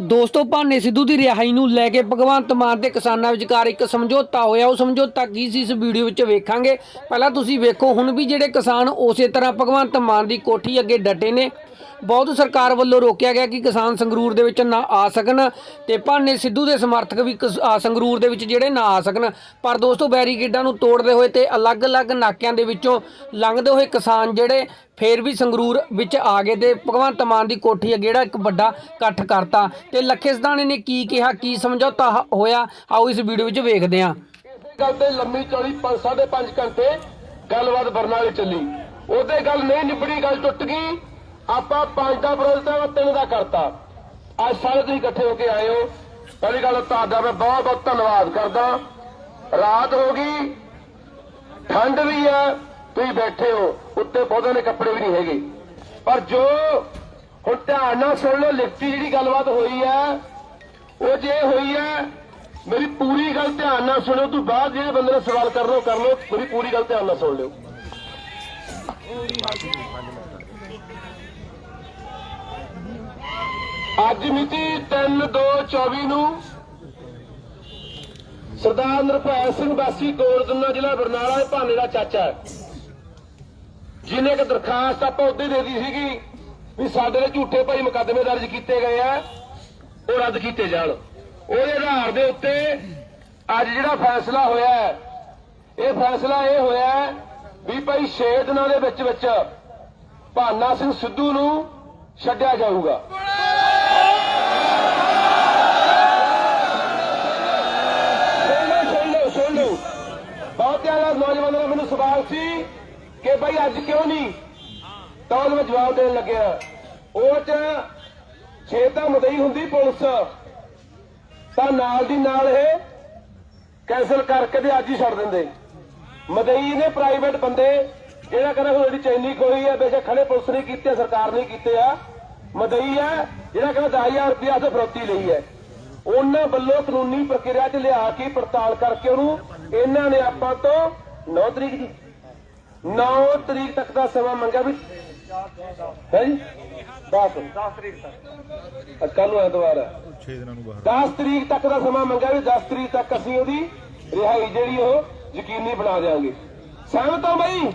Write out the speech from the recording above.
ਦੋਸਤੋ, ਭਾਨੇ ਸਿੱਧੂ ਦੀ ਰਿਹਾਈ ਨੂੰ ਲੈ ਕੇ ਭਗਵੰਤ ਮਾਨ ਤੇ ਕਿਸਾਨਾਂ ਵਿਚਕਾਰ ਇੱਕ ਸਮਝੌਤਾ ਹੋਇਆ। ਉਹ ਸਮਝੌਤਾ ਕੀ ਸੀ? ਇਸ ਵੀਡੀਓ ਵਿੱਚ ਵੇਖਾਂਗੇ। ਪਹਿਲਾਂ ਤੁਸੀਂ ਵੇਖੋ, ਹੁਣ ਵੀ ਜਿਹੜੇ ਕਿਸਾਨ ਉਸੇ ਤਰ੍ਹਾਂ ਭਗਵੰਤ ਮਾਨ ਦੀ ਕੋਠੀ ਅੱਗੇ ਡਟੇ ਨੇ। ਬਹੁਤ ਸਰਕਾਰ ਵੱਲੋਂ ਰੋਕਿਆ ਗਿਆ ਕਿ ਕਿਸਾਨ ਸੰਗਰੂਰ ਦੇ ਵਿੱਚ ਨਾ ਆ ਸਕਣ ਤੇ ਭਾਨੇ ਸਿੱਧੂ ਦੇ ਸਮਰਥਕ ਵੀ ਕਿਸ- ਆ, ਸੰਗਰੂਰ ਦੇ ਵਿੱਚ ਜਿਹੜੇ ਨਾ ਆ ਸਕਣ। ਪਰ ਦੋਸਤੋ ਬੈਰੀਕੇਡਾਂ ਨੂੰ ਤੋੜਦੇ ਹੋਏ ਤੇ ਅਲੱਗ-ਅਲੱਗ ਨਾਕਿਆਂ ਦੇ ਵਿੱਚੋਂ ਲੰਘਦੇ ਹੋਏ ਕਿਸਾਨ ਜਿਹੜੇ ਫੇਰ ਵੀ ਸੰਗਰੂਰ ਵਿੱਚ ਆ ਗਏ ਤੇ ਭਗਵੰਤ ਮਾਨ ਦੀ ਕੋਠੀ ਅੱਗੇ ਜਿਹੜਾ ਇੱਕ ਵੱਡਾ ਇਕੱਠ ਕਰਤਾ। ਤੇ ਲੱਖੇ ਸਦਾਣੇ ਨੇ ਕੀ ਕਿਹਾ ਕੀ ਸਮਝੌਤਾ ਹ- ਹੋਇਆ? ਆਓ ਇਸ ਵੀਡੀਓ ਵਿੱਚ ਵੇਖਦੇ ਹਾਂ। ਇਸੇ ਗੱਲ ਤੇ ਲੰਮੀ ਚੌੜੀ 5.5 ਘੰਟੇ ਗੱਲਬਾਤ ਬਰਨਾਲੇ ਚੱਲੀ। ਉਹਦੇ ਗੱਲ ਨਹੀਂ ਨਿਬੜੀ ਗੱਲ ਟੁੱਟ ਗਈ। ਆਪਾਂ ਪੰਜ ਦਾ ਵਿਰੋਧ ਤਾਂ ਤਿੰਨ ਦਾ ਕਰਤਾ। ਅੱਜ ਸਾਰੇ ਤੁਸੀਂ ਇਕੱਠੇ ਹੋ ਕੇ ਆਏ ਹੋ। ਪਹਿਲੀ ਗੱਲ ਤੁਹਾਡਾ ਮੈਂ ਬਹੁਤ ਬਹੁਤ ਧੰਨਵਾਦ ਕਰਦਾ। ਰਾਤ ਹੋ ਗਈ। ਠੰਡ ਵੀ ਹੈ ਤੁਸੀਂ ਬੈਠੇ ਹੋ। ਉੱਤੇ ਪੌਦਿਆਂ ਦੇ ਕੱਪੜੇ ਵੀ ਨਹੀਂ ਹੈਗੇ। ਪਰ ਜੋ ਹੁਣ ਧਿਆਨ ਨਾਲ ਸੁਣ ਲਓ, ਲਿਖਤੀ ਜਿਹੜੀ ਗੱਲਬਾਤ ਹੋਈ ਹੈ ਉਹ ਜੇ ਹੋਈ ਹੈ ਮੇਰੀ ਪੂਰੀ ਗੱਲ ਧਿਆਨ ਨਾਲ ਸੁਣਿਓ ਤੂੰ ਬਾਅਦ ਜਿਹੜੇ ਬੰਦੇ ਨੇ ਸਵਾਲ ਕਰ ਲਓ ਕਰ ਲਓ। ਮੇਰੀ ਪੂਰੀ ਗੱਲ ਧਿਆਨ ਨਾਲ ਸੁਣ ਲਿਓ। ਅੱਜ ਮਿਤੀ 3/2/24 ਨੂੰ ਸਰਦਾਰ ਨਿਰਭੈ ਸਿੰਘ ਵਾਸੀ ਗੋਰਦਨਾ ਜ਼ਿਲ੍ਹਾ ਬਰਨਾਲਾ ਦੇ ਭਾਨੇ ਦਾ ਚਾਚਾ ਜਿਹਨੇ ਇੱਕ ਦਰਖਾਸਤ ਆਪਾਂ ਉਹਦੇ ਦੇ ਦਿੱਤੀ ਸੀਗੀ ਵੀ ਸਾਡੇ ਤੇ ਝੂਠੇ ਭਾਈ ਮੁਕੱਦਮੇ ਦਰਜ ਕੀਤੇ ਗਏ ਆ, ਉਹ ਰੱਦ ਕੀਤੇ ਜਾਣ। ਉਹਦੇ ਆਧਾਰ ਦੇ ਉੱਤੇ ਅੱਜ ਜਿਹੜਾ ਫੈਸਲਾ ਹੋਇਆ ਇਹ ਫੈਸਲਾ ਇਹ ਹੋਇਆ ਵੀ ਭਾਈ 6 ਦਿਨਾਂ ਦੇ ਵਿੱਚ ਵਿੱਚ ਭਾਨਾ ਸਿੰਘ ਸਿੱਧੂ ਨੂੰ ਛੱਡਿਆ ਜਾਊਗਾ। ਸਵਾਲ ਸੀ ਕਿ ਭਾਈ ਅੱਜ ਕਿਉਂ ਨਹੀਂ? ਤਾਂ ਉਹਨੂੰ ਜਵਾਬ ਦੇਣ ਲੱਗਿਆ। ਉਹ ਚ ਛੇ ਤਾਂ ਮਦਈ ਹੁੰਦੀ ਪੁਲਿਸ। ਤਾਂ ਨਾਲ ਦੀ ਨਾਲ ਇਹ ਕੈਨਸਲ ਕਰਕੇ ਤੇ ਅੱਜ ਹੀ ਛੱਡ ਦਿੰਦੇ। ਮਦਈ ਨੇ ਪ੍ਰਾਈਵੇਟ ਬੰਦੇ, ਜਿਹੜਾ ਕਹਿੰਦਾ ਜਿਹੜੀ ਚੈਨੀ ਕੋਈ ਹੈ ਬੇਸ਼ੱਕ ਖੜੇ ਪੁਲਿਸ ਨੇ ਕੀਤੇ ਸਰਕਾਰ ਨੇ ਕੀਤੇ ਆ। ਮਦਈ ਹੈ ਜਿਹੜਾ ਕਹਿੰਦਾ 10000 ਰੁਪਇਆ ਤੇ ਫਰੋਤੀ ਲਈ ਹੈ। ਉਹਨਾਂ ਵੱਲੋਂ ਕਾਨੂੰਨੀ ਪ੍ਰਕਿਰਿਆ 'ਚ ਲਿਆ ਕੇ ਪੜਤਾਲ ਕਰਕੇ ਉਹਨੂੰ ਇਹਨਾਂ ਨੇ ਆਪਾਂ ਤੋਂ 9 ਤਰੀਕ ਦੀ 9 ਤਰੀਕ ਤੱਕ ਦਾ ਸਮਾਂ ਮੰਗਿਆ ਵੀ? ਹੈ ਜੀ? 10 10 ਤਰੀਕ ਤੱਕ ਅੱਜ ਕੱਲ ਨੂੰ ਐਤਵਾਰ ਹੈ। 6 ਦਿਨਾਂ ਨੂੰ ਬਾਹਰ। 10 ਤਰੀਕ ਤੱਕ ਦਾ ਸਮਾਂ ਮੰਗਿਆ ਵੀ 10 ਤਰੀਕ ਤੱਕ ਅਸੀਂ ਉਹਦੀ ਰਿਹਾਈ ਜਿਹੜੀ ਉਹ ਯਕੀਨੀ ਬਣਾ ਦੇਵਾਂਗੇ ਸਹਿਮਤ ਹੋ ਬਈ?